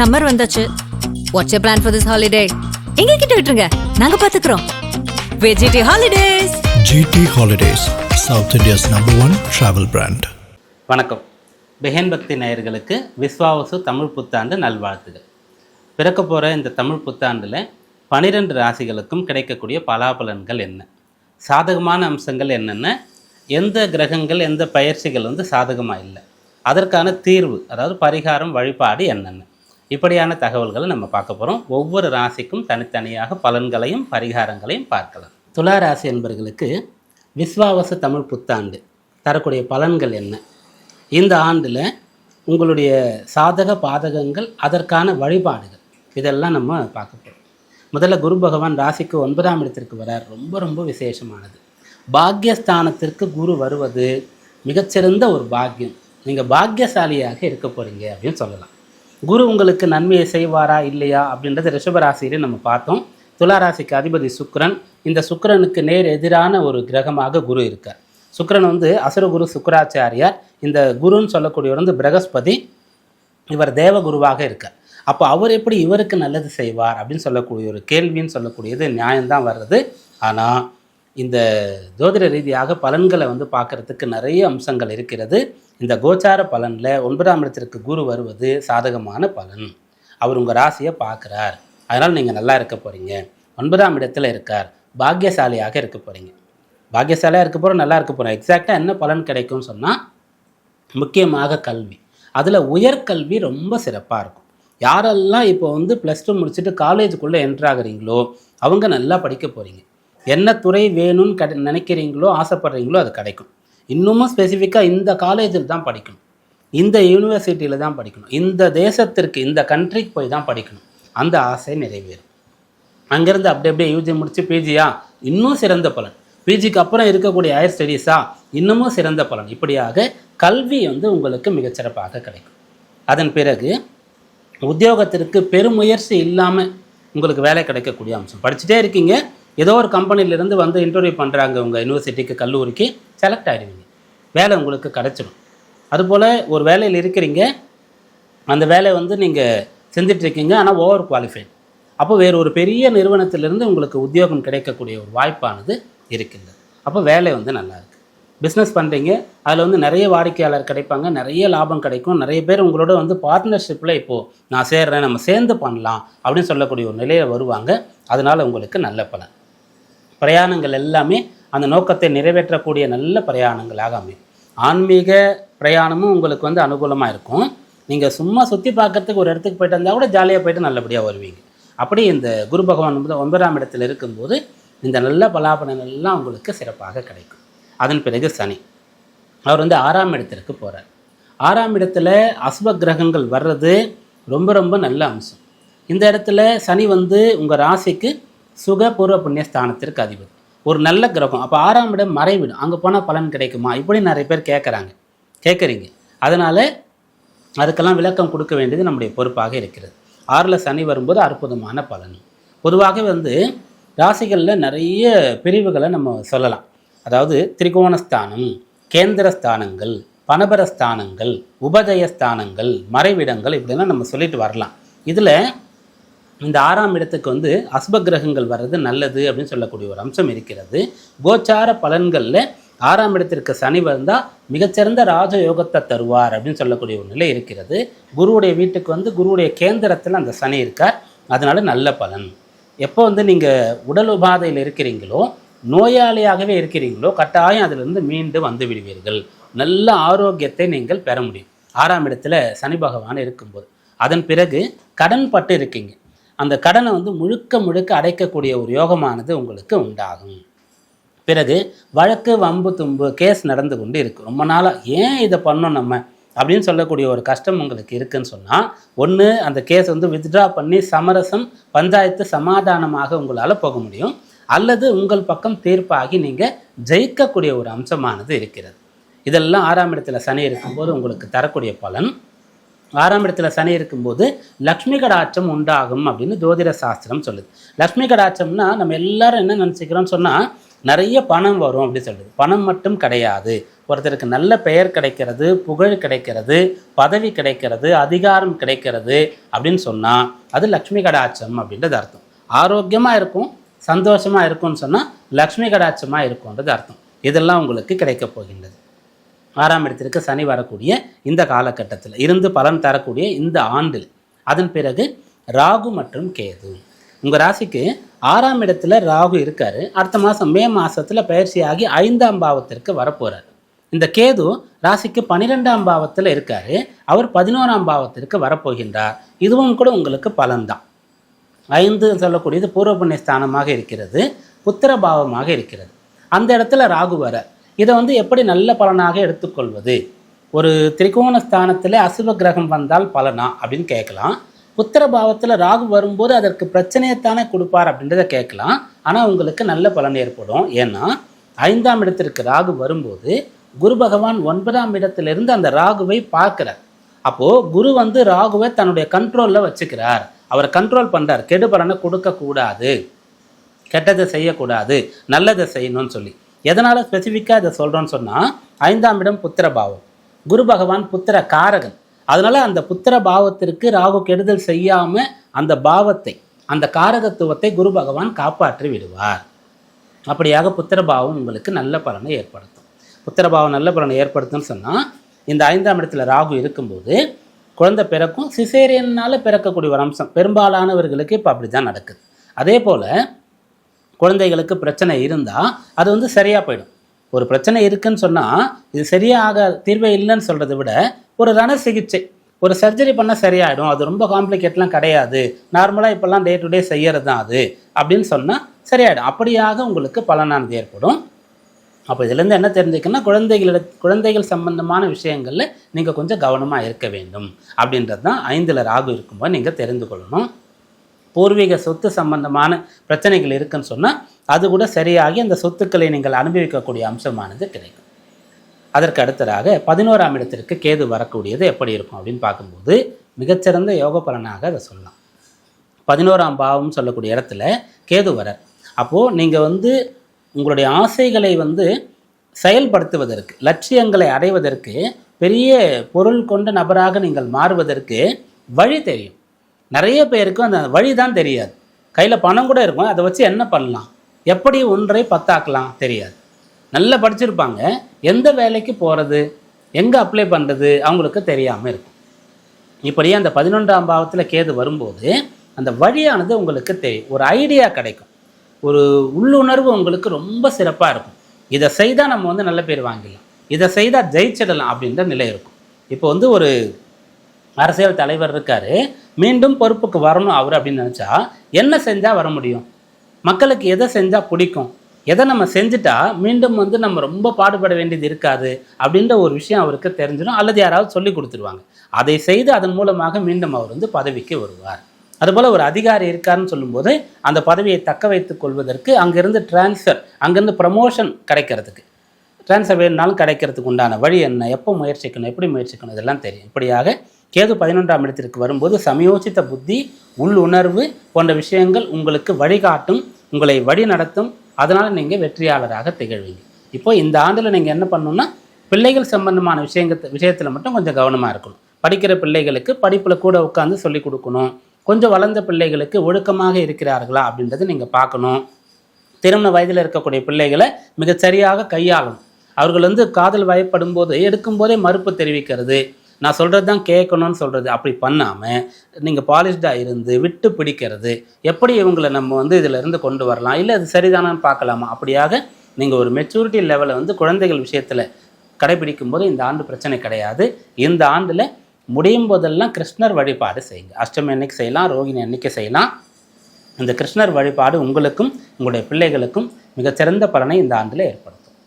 Summer வந்தாச்சு. What's you plan for this holiday எங்க கிட்ட விட்டுருங்க. நாங்க பாத்துக்கிறோம். வெஜிடி holidays GT Holidays, South India's number one travel brand. வணக்கம். பெஹன் பக்தி நேயர்களுக்கு விஸ்வாவசு தமிழ் புத்தாண்டு நல்வாழ்த்துகள். பிறக்க போகிற இந்த தமிழ் புத்தாண்டில் பனிரெண்டு ராசிகளுக்கும் கிடைக்கக்கூடிய பலாபலன்கள் என்ன? சாதகமான அம்சங்கள் என்னென்ன? எந்த கிரகங்கள் எந்த பயிற்சிகள் வந்து சாதகமாக இல்லை? அதற்கான தீர்வு அதாவது பரிகாரம் வழிபாடு என்னென்ன? இப்படியான தகவல்களை நம்ம பார்க்க போகிறோம் ஒவ்வொரு ராசிக்கும் தனித்தனியாக பலன்களையும் பரிகாரங்களையும் பார்க்கலாம். துலா ராசி என்பவர்களுக்கு விஸ்வாவச தமிழ் புத்தாண்டு தரக்கூடிய பலன்கள் என்ன? இந்த ஆண்டில் உங்களுடைய சாதக பாதகங்கள் அதற்கான வழிபாடுகள் இதெல்லாம் நம்ம பார்க்க போகிறோம் முதல்ல குரு பகவான் ராசிக்கு ஒன்பதாம் இடத்திற்கு வரார் ரொம்ப ரொம்ப விசேஷமானது. பாக்யஸ்தானத்திற்கு குரு வருவது மிகச்சிறந்த ஒரு பாக்கியம். நீங்கள் பாக்கியசாலியாக இருக்க போகிறீங்க அப்படின்னு சொல்லலாம். குரு உங்களுக்கு நன்மையை செய்வாரா இல்லையா அப்படின்றது ரிஷபராசியிலே நம்ம பார்த்தோம். துளாராசிக்கு அதிபதி சுக்கரன். இந்த சுக்கரனுக்கு நேர் எதிரான ஒரு கிரகமாக குரு இருக்கார். சுக்கரன் வந்து அசுரகுரு சுக்கராச்சாரியார். இந்த குருன்னு சொல்லக்கூடியவர் வந்து பிரகஸ்பதி. இவர் தேவகுருவாக இருக்கார். அப்போ அவர் எப்படி இவருக்கு நல்லது செய்வார் அப்படின்னு சொல்லக்கூடிய ஒரு கேள்வின்னு சொல்லக்கூடியது நியாயம்தான் வர்றது. ஆனால் இந்த ஜோதிட ரீதியாக பலன்களை வந்து பார்க்கறதுக்கு நிறைய அம்சங்கள் இருக்கிறது. இந்த கோச்சார பலனில் ஒன்பதாம் இடத்திற்கு குரு வருவது சாதகமான பலன். அவர் உங்கள் ராசியை பார்க்குறார். அதனால் நீங்கள் நல்லா இருக்க போகிறீங்க ஒன்பதாம் இடத்துல இருக்கார். பாக்கியசாலியாக இருக்க போகிறீங்க பாக்கியசாலியாக இருக்க போகிறோம் நல்லா இருக்க போகிறோம் எக்ஸாக்டாக என்ன பலன் கிடைக்கும்னு சொன்னால் முக்கியமாக கல்வி. அதில் உயர்கல்வி ரொம்ப சிறப்பாக இருக்கும். யாரெல்லாம் இப்போ வந்து ப்ளஸ் டூ முடிச்சுட்டு காலேஜுக்குள்ளே என்ட்ராகிறீங்களோ அவங்க நல்லா படிக்க போகிறீங்க என்ன துறை வேணும்னு கட நினைக்கிறீங்களோ ஆசைப்படுறீங்களோ அது கிடைக்கும். இன்னமும் ஸ்பெசிஃபிக்காக இந்த காலேஜில் தான் படிக்கணும். இந்த யூனிவர்சிட்டியில் தான் படிக்கணும். இந்த தேசத்திற்கு இந்த கண்ட்ரிக்கு போய் தான் படிக்கணும். அந்த ஆசை நிறைவேறும். அங்கேருந்து அப்படி அப்படியே யூஜி முடித்து பிஜியா இன்னும் சிறந்த பலன். பிஜிக்கு அப்புறம் இருக்கக்கூடிய ஹையர் ஸ்டடீஸா இன்னமும் சிறந்த பலன். இப்படியாக கல்வி வந்து உங்களுக்கு மிகச்சிறப்பாக கிடைக்கும். அதன் பிறகு உத்தியோகத்திற்கு பெருமுயற்சி இல்லாமல் உங்களுக்கு வேலை கிடைக்கக்கூடிய அம்சம். படிச்சுட்டே இருக்கீங்க ஏதோ ஒரு கம்பெனிலேருந்து வந்து இன்டர்வியூ பண்ணுறாங்க உங்கள் யூனிவர்சிட்டிக்கு கல்லூரிக்கு செலக்ட் ஆகிடுவீங்க வேலை உங்களுக்கு கிடைச்சிடும். அதுபோல் ஒரு வேலையில் இருக்கிறீங்க. அந்த வேலையை வந்து நீங்கள் செஞ்சிட்ருக்கீங்க ஆனால் ஓவர் குவாலிஃபை அப்போ வேறு ஒரு பெரிய நிறுவனத்திலிருந்து உங்களுக்கு உத்தியோகம் கிடைக்கக்கூடிய ஒரு வாய்ப்பானது இருக்கின்றது. அப்போ வேலை வந்து நல்லாயிருக்கு பிஸ்னஸ் பண்ணுறீங்க அதில் வந்து நிறைய வாடிக்கையாளர் கிடைப்பாங்க நிறைய லாபம் கிடைக்கும். நிறைய பேர் உங்களோட வந்து பார்ட்னர்ஷிப்பில் இப்போது நான் சேர்றேன் நம்ம சேர்ந்து பண்ணலாம் அப்படின்னு சொல்லக்கூடிய ஒரு நிலையில் வருவாங்க. அதனால் உங்களுக்கு நல்ல பலன். பிரயாணங்கள் எல்லாமே அந்த நோக்கத்தை நிறைவேற்றக்கூடிய நல்ல பிரயாணங்களாக அமையும். ஆன்மீக பிரயாணமும் உங்களுக்கு வந்து அனுகூலமாக இருக்கும். நீங்கள் சும்மா சுற்றி பார்க்கறதுக்கு ஒரு இடத்துக்கு போயிட்டு வந்தால் கூட ஜாலியாக போயிட்டு நல்லபடியாக வருவீங்க. அப்படி இந்த குரு பகவான் வந்து ஒன்பதாம் இடத்தில் இருக்கும்போது இந்த நல்ல பலாபலன் எல்லாம் உங்களுக்கு சிறப்பாக கிடைக்கும். அதன் பிறகு சனி. அவர் வந்து ஆறாம் இடத்திற்கு போகிறார் ஆறாம் இடத்துல அசுப கிரகங்கள் வர்றது ரொம்ப ரொம்ப நல்ல அம்சம். இந்த இடத்துல சனி வந்து உங்கள் ராசிக்கு சுகபூர்வ புண்ணியஸ்தானத்திற்கு அதிபதி. ஒரு நல்ல கிரகம். அப்போ ஆறாம் இடம் மறைவிடும். அங்கே போனால் பலன் கிடைக்குமா? இப்படி நிறைய பேர் கேட்குறாங்க கேட்குறீங்க அதனால் அதுக்கெல்லாம் விளக்கம் கொடுக்க வேண்டியது நம்முடைய பொறுப்பாக இருக்கிறது. ஆறில் சனி வரும்போது அற்புதமான பலன். பொதுவாக வந்து ராசிகளில் நிறைய பிரிவுகளை நம்ம சொல்லலாம். அதாவது திரிகோணஸ்தானம் கேந்திர ஸ்தானங்கள் பணபர ஸ்தானங்கள் ஸ்தானங்கள் மறைவிடங்கள் இப்படிலாம் நம்ம சொல்லிட்டு வரலாம். இதில் இந்த ஆறாம் இடத்துக்கு வந்து அஸ்ப கிரகங்கள் வர்றது நல்லது அப்படின்னு சொல்லக்கூடிய ஒரு அம்சம் இருக்கிறது. கோச்சார பலன்களில் ஆறாம் இடத்திற்கு சனி வந்தால் மிகச்சிறந்த ராஜயோகத்தை தருவார் அப்படின்னு சொல்லக்கூடிய ஒரு நிலை இருக்கிறது. குருவுடைய வீட்டுக்கு வந்து குருவுடைய கேந்திரத்தில் அந்த சனி இருக்கார். அதனால் நல்ல பலன். எப்போ வந்து நீங்கள் உடல் உபாதையில் இருக்கிறீங்களோ நோயாளியாகவே இருக்கிறீங்களோ கட்டாயம் அதிலிருந்து மீண்டு வந்து விடுவீர்கள். நல்ல ஆரோக்கியத்தை நீங்கள் பெற முடியும். ஆறாம் இடத்துல சனி பகவான் இருக்கும்போது. அதன் பிறகு கடன் பட்டு இருக்கீங்க. அந்த கடனை வந்து முழுக்க முழுக்க அடைக்கக்கூடிய ஒரு யோகமானது உங்களுக்கு உண்டாகும். பிறகு வழக்கு வம்பு தும்பு கேஸ் நடந்து கொண்டு இருக்கு. ரொம்ப நாளாக ஏன் இதை பண்ணோம் நம்ம? அப்படின்னு சொல்லக்கூடிய ஒரு கஷ்டம் உங்களுக்கு இருக்குன்னு சொன்னால் ஒன்று அந்த கேஸ் வந்து வித்ட்ரா பண்ணி சமரசம் பஞ்சாயத்து சமாதானமாக உங்களால் போக முடியும். அல்லது உங்கள் பக்கம் தீர்ப்பாகி நீங்கள் ஜெயிக்கக்கூடிய ஒரு அம்சமானது இருக்கிறது. இதெல்லாம் ஆறாம் இடத்துல சனி இருக்கும்போது உங்களுக்கு தரக்கூடிய பலன். ஆறாம் இடத்துல சனி இருக்கும்போது லக்ஷ்மி கடாட்சம் உண்டாகும் அப்படின்னு ஜோதிட சாஸ்திரம் சொல்லுது. லக்ஷ்மி கடாட்சம்னா நம்ம எல்லாரும் என்ன நினச்சிக்கிறோம்னு சொன்னால் நிறைய பணம் வரும் அப்படி சொல்லுது. பணம் மட்டும் கிடையாது. ஒருத்தருக்கு நல்ல பெயர் கிடைக்கிறது புகழ் கிடைக்கிறது பதவி கிடைக்கிறது அதிகாரம் கிடைக்கிறது அப்படின்னு சொன்னால் அது லக்ஷ்மி கடாட்சம் அப்படின்றது அர்த்தம். ஆரோக்கியமாக இருக்கும் சந்தோஷமாக இருக்கும்னு சொன்னால் லக்ஷ்மி கடாட்சமாக இருக்கும்ன்றது அர்த்தம். இதெல்லாம் உங்களுக்கு கிடைக்கப் போகின்றது. ஆறாம் இடத்திற்கு சனி வரக்கூடிய இந்த காலகட்டத்தில் இருந்து பலன் தரக்கூடிய இந்த ஆண்டில் அதன் பிறகு ராகு மற்றும் கேது. உங்கள் ராசிக்கு ஆறாம் இடத்துல ராகு இருக்கார். அடுத்த மாதம் மே மாதத்தில் பயிற்சியாகி ஐந்தாம் பாவத்திற்கு வரப்போகிறார் இந்த கேது ராசிக்கு பன்னிரெண்டாம் பாவத்தில் இருக்கார். அவர் பதினோராம் பாவத்திற்கு வரப்போகின்றார். இதுவும் கூட உங்களுக்கு பலன்தான். ஐந்து சொல்லக்கூடியது பூர்வ புண்ணிய ஸ்தானமாக இருக்கிறது. புத்திர பாவமாக இருக்கிறது. அந்த இடத்துல ராகு வர இதை வந்து எப்படி நல்ல பலனாக எடுத்துக்கொள்வது? ஒரு திரிகோண ஸ்தானத்தில் அசுப கிரகம் வந்தால் பலனா அப்படின்னு கேட்கலாம். புத்திர பாவத்தில் ராகு வரும்போது அதற்கு பிரச்சனையைத்தானே கொடுப்பார் அப்படின்றத கேட்கலாம். ஆனால் உங்களுக்கு நல்ல பலன் ஏற்படும். ஏன்னா ஐந்தாம் இடத்திற்கு ராகு வரும்போது குரு பகவான் ஒன்பதாம் இடத்திலிருந்து அந்த ராகுவை பார்க்கிறார். அப்போது குரு வந்து ராகுவை தன்னுடைய கண்ட்ரோலில் வச்சுக்கிறார். அவரை கண்ட்ரோல் பண்ணுறார் கெடு பலனை கொடுக்கக்கூடாது. கெட்டதை செய்யக்கூடாது. நல்லதை செய்யணும்னு சொல்லி. எதனால் ஸ்பெசிஃபிக்காக இதை சொல்கிறோன்னு சொன்னால் ஐந்தாம் இடம் புத்திர பாவம். குரு பகவான் புத்திர காரகன். அதனால் அந்த புத்திர பாவத்திற்கு ராகு கெடுதல் செய்யாமல் அந்த பாவத்தை அந்த காரகத்துவத்தை குரு பகவான் காப்பாற்றி விடுவார். அப்படியாக புத்திரபாவம் உங்களுக்கு நல்ல பலனை ஏற்படுத்தும். புத்திரபாவம் நல்ல பலனை ஏற்படுத்தும்னு சொன்னால் இந்த ஐந்தாம் இடத்துல ராகு இருக்கும்போது குழந்தை பிறக்கும் சிசேரியனால் பிறக்கக்கூடிய ஒரு அம்சம். பெரும்பாலானவர்களுக்கு இப்போ அப்படி தான் நடக்குது. அதே போல் குழந்தைகளுக்கு பிரச்சனை இருந்தால் அது வந்து சரியாக போயிடும். ஒரு பிரச்சனை இருக்குன்னு சொன்னால் இது சரியாக தீர்வே இல்லைன்னு சொல்கிறத விட ஒரு ரண சிகிச்சை ஒரு சர்ஜரி பண்ணால் சரியாயிடும். அது ரொம்ப காம்ப்ளிகேட்லாம் கிடையாது. நார்மலாக இப்போல்லாம் டே டு டே செய்யறது தான் அது அப்படின்னு சொன்னால் சரியாயிடும். அப்படியாக உங்களுக்கு பலனானது ஏற்படும். அப்போ இதுலேருந்து என்ன தெரிஞ்சுக்கன்னா குழந்தைகள குழந்தைகள் சம்பந்தமான விஷயங்களில் நீங்கள் கொஞ்சம் கவனமாக இருக்க வேண்டும். அப்படின்றது தான் ஐந்தில் ராகு இருக்கும்போது நீங்கள் தெரிந்து கொள்ளணும். பூர்வீக சொத்து சம்பந்தமான பிரச்சனைகள் இருக்குன்னு சொன்னால் அது கூட சரியாகி அந்த சொத்துக்களை நீங்கள் அனுபவிக்கக்கூடிய அம்சமானது கிடைக்கும். அதற்கு அடுத்ததாக பதினோராம் இடத்திற்கு கேது வரக்கூடியது எப்படி இருக்கும் அப்படின்னு பார்க்கும்போது மிகச்சிறந்த யோக பலனாக அதை சொல்லலாம். பதினோராம் பாவம் சொல்லக்கூடிய இடத்துல கேது வர அப்போது நீங்கள் வந்து உங்களுடைய ஆசைகளை வந்து செயல்படுத்துவதற்கு லட்சியங்களை அடைவதற்கு பெரிய பொருள் கொண்ட நபராக நீங்கள் மாறுவதற்கு வழி தெரியும். நிறைய பேருக்கு அந்த வழி தான் தெரியாது. கையில் பணம் கூட இருக்கும். அதை வச்சு என்ன பண்ணலாம்? எப்படி ஒன்றை பத்தாக்கலாம்? தெரியாது. நல்லா படிச்சிருப்பாங்க. எந்த வேலைக்கு போகிறது எங்கே அப்ளை பண்ணுறது அவங்களுக்கு தெரியாமல் இருக்கும். இப்படியே அந்த பதினொன்றாம் பாவத்தில் கேது வரும்போது அந்த வழியானது உங்களுக்கு தெரியும் ஒரு ஐடியா கிடைக்கும். ஒரு உள்ளுணர்வு உங்களுக்கு ரொம்ப சிறப்பாக இருக்கும். இதை செய்தால் நம்ம வந்து நல்ல பேர் வாங்கிடலாம். இதை செய்தால் ஜெயிச்சிடலாம் அப்படின்ற நிலை இருக்கும். இப்போ வந்து ஒரு அரசியல் தலைவர் இருக்கார். மீண்டும் பொறுப்புக்கு வரணும் அவர் அப்படின்னு நினச்சா என்ன செஞ்சால் வர முடியும்? மக்களுக்கு எதை செஞ்சால் பிடிக்கும்? எதை நம்ம செஞ்சுட்டா மீண்டும் வந்து நம்ம ரொம்ப பாடுபட வேண்டியது இருக்காது அப்படின்ற ஒரு விஷயம் அவருக்கு தெரிஞ்சிடும். அல்லது யாராவது சொல்லி கொடுத்துருவாங்க. அதை செய்து அதன் மூலமாக மீண்டும் அவர் வந்து பதவிக்கு வருவார். அதுபோல் ஒரு அதிகாரி இருக்காருன்னு சொல்லும்போது அந்த பதவியை தக்க வைத்துக் கொள்வதற்கு அங்கேருந்து டிரான்ஸ்ஃபர் அங்கேருந்து ப்ரமோஷன் கிடைக்கிறதுக்கு. ட்ரான்ஸ்ஃபர் வேணுனாலும் கிடைக்கிறதுக்கு உண்டான வழி என்ன? எப்போ முயற்சிக்கணும்? எப்படி முயற்சிக்கணும்? இதெல்லாம் தெரியும். இப்படியாக கேது பதினொன்றாம் இடத்திற்கு வரும்போது சமயோசித்த புத்தி உள்ளுணர்வு போன்ற விஷயங்கள் உங்களுக்கு வழிகாட்டும் உங்களை வழி நடத்தும். அதனால் நீங்கள் வெற்றியாளராக திகழ்வீங்க. இப்போ இந்த ஆண்டில் நீங்கள் என்ன பண்ணணும்னா பிள்ளைகள் சம்பந்தமான விஷயங்கள் விஷயத்தில் மட்டும் கொஞ்சம் கவனமாக இருக்கணும். படிக்கிற பிள்ளைகளுக்கு படிப்பில் கூட உட்காந்து சொல்லி கொடுக்கணும். கொஞ்சம் வளர்ந்த பிள்ளைகளுக்கு ஒழுக்கமாக இருக்கிறார்களா அப்படின்றத நீங்கள் பார்க்கணும். திருமண வயதில் இருக்கக்கூடிய பிள்ளைகளை மிகச்சரியாக கையாளும் கையாளணும். அவர்கள் வந்து காதல் வயப்படும் போது எடுக்கும்போதே மறுப்பு தெரிவிக்கிறது. நான் சொல்கிறது தான் கேட்கணும்னு சொல்கிறது அப்படி பண்ணாமல் நீங்கள் பாலிஷ்டாக இருந்து விட்டு பிடிக்கிறது எப்படி இவங்களை நம்ம வந்து இதிலிருந்து கொண்டு வரலாம் இல்லை அது சரிதானான்னு பார்க்கலாமா? அப்படியாக நீங்கள் ஒரு மெச்சூரிட்டி லெவலை வந்து குழந்தைகள் விஷயத்தில் கடைபிடிக்கும் போது இந்த ஆண்டு பிரச்சனை கிடையாது. இந்த ஆண்டில் முடியும் போதெல்லாம் கிருஷ்ணர் வழிபாடு செய்யுங்க. அஷ்டமி அன்னைக்கு செய்யலாம் ரோகிணி அன்னைக்கு செய்யலாம். இந்த கிருஷ்ணர் வழிபாடு உங்களுக்கும் உங்களுடைய பிள்ளைகளுக்கும் மிகச்சிறந்த பலனை இந்த ஆண்டில் ஏற்படும்.